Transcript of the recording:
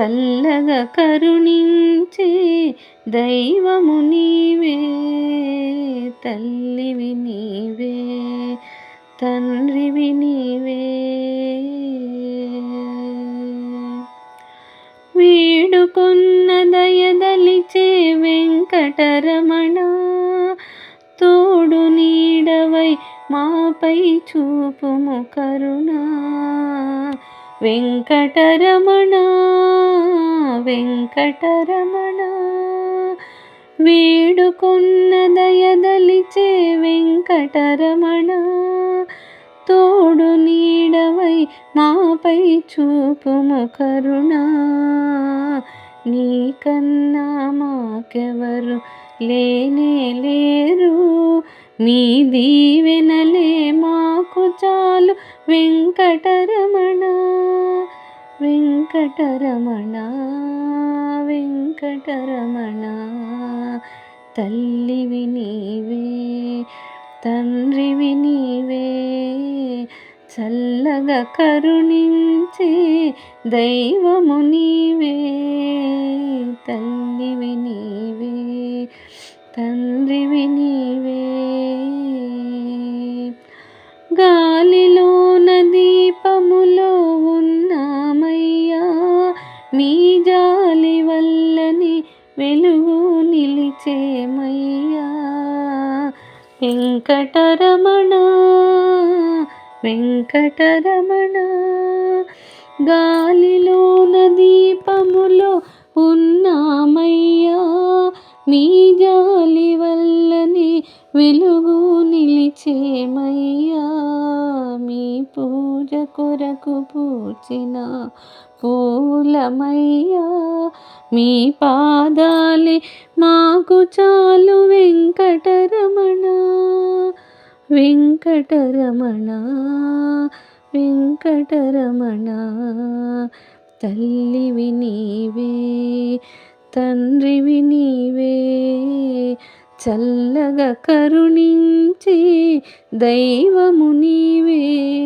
చల్లగా కరుణించే దైవము నీవే తల్లివి నీవే తండ్రివి నీవే. వీడుకున్న దయదలిచే వెంకటరమణ తోడు నీడవై మాపై చూపుము కరుణా. వెంకటరమణ వెంకటరమణ. వేడుకొన్న దయదలిచే వెంకటరమణ తోడు నీడవై మాపై చూపుము కరుణ. నీకన్నా మాకెవరు లేనే లేరు మీ దీవెనలే వెంకటరమణ వెంకటరమణ వెంకటరమణ. తల్లివి నీవే తండ్రివి నీవే చల్లగా కరుణించి దైవము నీవే. తల్లివి నీవే తండ్రివి మీ జాలి వల్లని వెలుగు నిలిచేమయ్యా. వెంకటరమణ వెంకటరమణ గాలిలోన దీపములో ఉన్నామయ్యా. మీ జాలి వల్లని వెలుగు నిలిచేమయ్యా. కొరకు పూచిన పూలమయ్యా మీ పాదాలే మాకు చాలు వెంకటరమణ. వెంకటరమణ వెంకటరమణ తల్లివి నీవే తండ్రివి నీవే. చల్లగా కరుణించి దైవము నీవే. నీవే